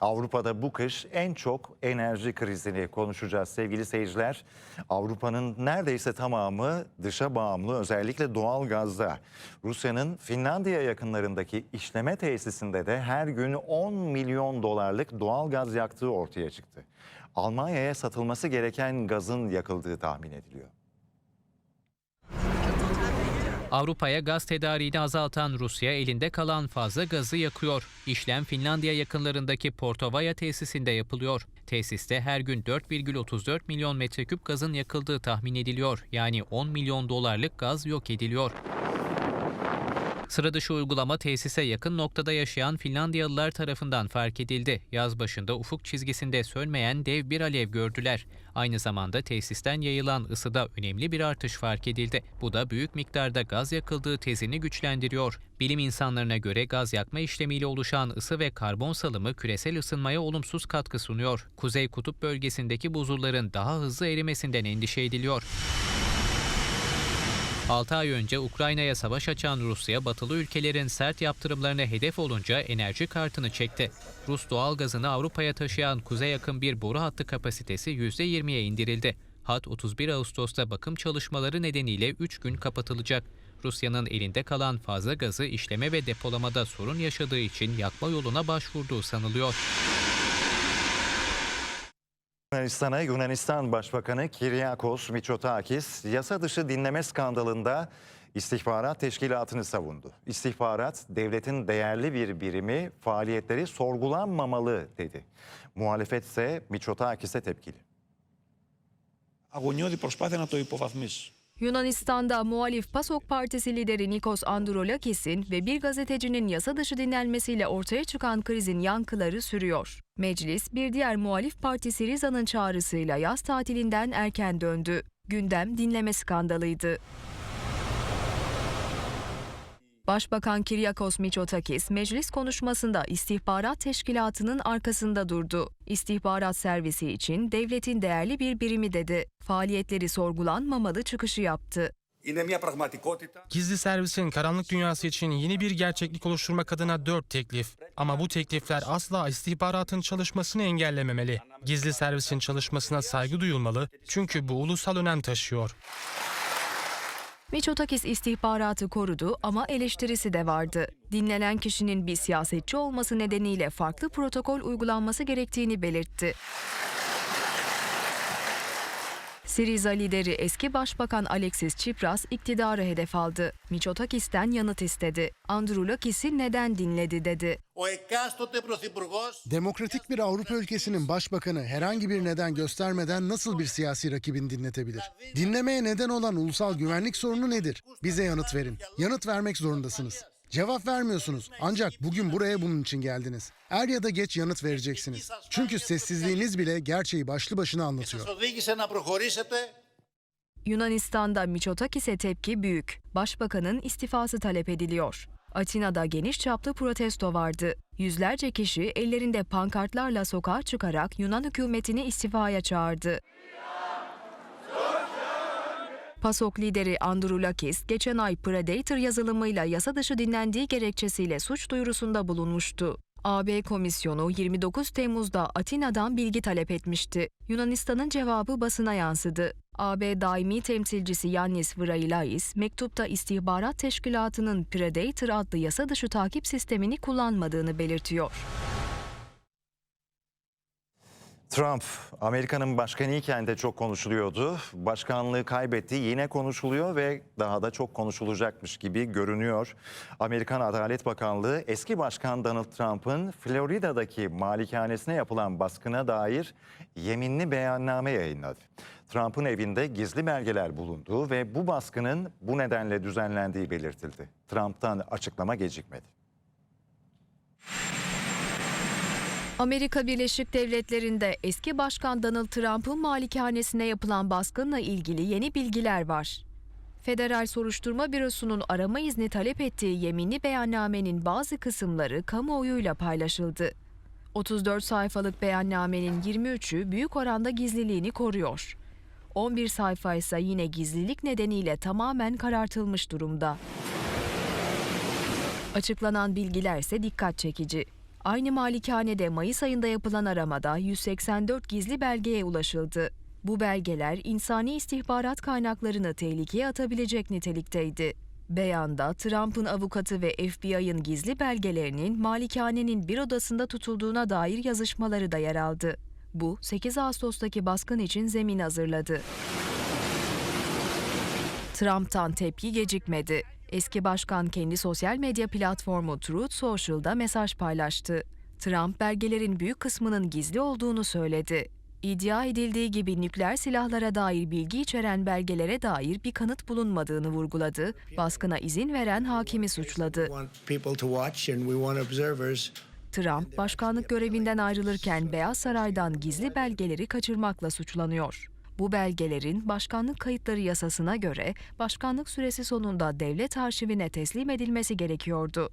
Avrupa'da bu kış en çok enerji krizini konuşacağız sevgili seyirciler. Avrupa'nın neredeyse tamamı dışa bağımlı özellikle doğal gazda. Rusya'nın Finlandiya yakınlarındaki işleme tesisinde de her gün 10 milyon dolarlık doğal gaz yaktığı ortaya çıktı. Almanya'ya satılması gereken gazın yakıldığı tahmin ediliyor. Avrupa'ya gaz tedariğini azaltan Rusya elinde kalan fazla gazı yakıyor. İşlem Finlandiya yakınlarındaki Portovaya tesisinde yapılıyor. Tesiste her gün 4,34 milyon metreküp gazın yakıldığı tahmin ediliyor. Yani 10 milyon dolarlık gaz yok ediliyor. Sıra dışı uygulama tesise yakın noktada yaşayan Finlandiyalılar tarafından fark edildi. Yaz başında ufuk çizgisinde sönmeyen dev bir alev gördüler. Aynı zamanda tesisten yayılan ısıda önemli bir artış fark edildi. Bu da büyük miktarda gaz yakıldığı tezini güçlendiriyor. Bilim insanlarına göre gaz yakma işlemiyle oluşan ısı ve karbon salımı küresel ısınmaya olumsuz katkı sunuyor. Kuzey kutup bölgesindeki buzulların daha hızlı erimesinden endişe ediliyor. 6 ay önce Ukrayna'ya savaş açan Rusya, batılı ülkelerin sert yaptırımlarına hedef olunca enerji kartını çekti. Rus doğalgazını Avrupa'ya taşıyan kuzey yakın bir boru hattı kapasitesi %20'ye indirildi. Hat 31 Ağustos'ta bakım çalışmaları nedeniyle 3 gün kapatılacak. Rusya'nın elinde kalan fazla gazı işleme ve depolamada sorun yaşadığı için yakma yoluna başvurduğu sanılıyor. Yunanistan'a Yunanistan Başbakanı Kiryakos Mitsotakis yasa dışı dinleme skandalında istihbarat teşkilatını savundu. İstihbarat devletin değerli bir birimi faaliyetleri sorgulanmamalı dedi. Muhalefet ise Mitsotakis'e tepkili. αγωνιώδη προσπάθεια να το υποβαθμίσει. Yunanistan'da muhalif PASOK Partisi lideri Nikos Androulakis'in ve bir gazetecinin yasa dışı dinlenmesiyle ortaya çıkan krizin yankıları sürüyor. Meclis, bir diğer muhalif parti Siriza'nın çağrısıyla yaz tatilinden erken döndü. Gündem dinleme skandalıydı. Başbakan Kiryakos Mitsotakis meclis konuşmasında istihbarat teşkilatının arkasında durdu. İstihbarat servisi için devletin değerli bir birimi dedi. Faaliyetleri sorgulanmamalı çıkışı yaptı. Gizli servisin karanlık dünyası için yeni bir gerçeklik oluşturmak adına dört teklif. Ama bu teklifler asla istihbaratın çalışmasını engellememeli. Gizli servisin çalışmasına saygı duyulmalı çünkü bu ulusal önem taşıyor. Mitsotakis istihbaratı korudu ama eleştirisi de vardı. Dinlenen kişinin bir siyasetçi olması nedeniyle farklı protokol uygulanması gerektiğini belirtti. Siriza lideri eski başbakan Alexis Tsipras iktidarı hedef aldı. Miçotakis'ten yanıt istedi. Androulakis'i neden dinledi dedi. Demokratik bir Avrupa ülkesinin başbakanı herhangi bir neden göstermeden nasıl bir siyasi rakibini dinletebilir? Dinlemeye neden olan ulusal güvenlik sorunu nedir? Bize yanıt verin. Yanıt vermek zorundasınız. Cevap vermiyorsunuz. Ancak bugün buraya bunun için geldiniz. Er ya da geç yanıt vereceksiniz. Çünkü sessizliğiniz bile gerçeği başlı başına anlatıyor. Yunanistan'da Miçotakis'e tepki büyük. Başbakanın istifası talep ediliyor. Atina'da geniş çaplı protesto vardı. Yüzlerce kişi ellerinde pankartlarla sokağa çıkarak Yunan hükümetini istifaya çağırdı. PASOK lideri Androulakis geçen ay Predator yazılımıyla yasa dışı dinlendiği gerekçesiyle suç duyurusunda bulunmuştu. AB komisyonu 29 Temmuz'da Atina'dan bilgi talep etmişti. Yunanistan'ın cevabı basına yansıdı. AB daimi temsilcisi Yannis Vrailais, mektupta istihbarat teşkilatının Predator adlı yasa dışı takip sistemini kullanmadığını belirtiyor. Trump Amerika'nın başkanı iken de çok konuşuluyordu. Başkanlığı kaybetti yine konuşuluyor ve daha da çok konuşulacakmış gibi görünüyor. Amerikan Adalet Bakanlığı eski başkan Donald Trump'ın Florida'daki malikanesine yapılan baskına dair yeminli beyanname yayınladı. Trump'ın evinde gizli belgeler bulunduğu ve bu baskının bu nedenle düzenlendiği belirtildi. Trump'tan açıklama gecikmedi. Amerika Birleşik Devletleri'nde eski başkan Donald Trump'ın malikanesine yapılan baskınla ilgili yeni bilgiler var. Federal Soruşturma Bürosu'nun arama izni talep ettiği yeminli beyannamenin bazı kısımları kamuoyuyla paylaşıldı. 34 sayfalık beyannamenin 23'ü büyük oranda gizliliğini koruyor. 11 sayfa ise yine gizlilik nedeniyle tamamen karartılmış durumda. Açıklanan bilgiler ise dikkat çekici. Aynı malikanede Mayıs ayında yapılan aramada 184 gizli belgeye ulaşıldı. Bu belgeler insani istihbarat kaynaklarını tehlikeye atabilecek nitelikteydi. Beyanda Trump'ın avukatı ve FBI'ın gizli belgelerinin malikanenin bir odasında tutulduğuna dair yazışmaları da yer aldı. Bu 8 Ağustos'taki baskın için zemin hazırladı. Trump'tan tepki gecikmedi. Eski başkan kendi sosyal medya platformu Truth Social'da mesaj paylaştı. Trump belgelerin büyük kısmının gizli olduğunu söyledi. İddia edildiği gibi nükleer silahlara dair bilgi içeren belgelere dair bir kanıt bulunmadığını vurguladı. Baskına izin veren hakimi suçladı. Trump, başkanlık görevinden ayrılırken Beyaz Saray'dan gizli belgeleri kaçırmakla suçlanıyor. Bu belgelerin başkanlık kayıtları yasasına göre başkanlık süresi sonunda devlet arşivine teslim edilmesi gerekiyordu.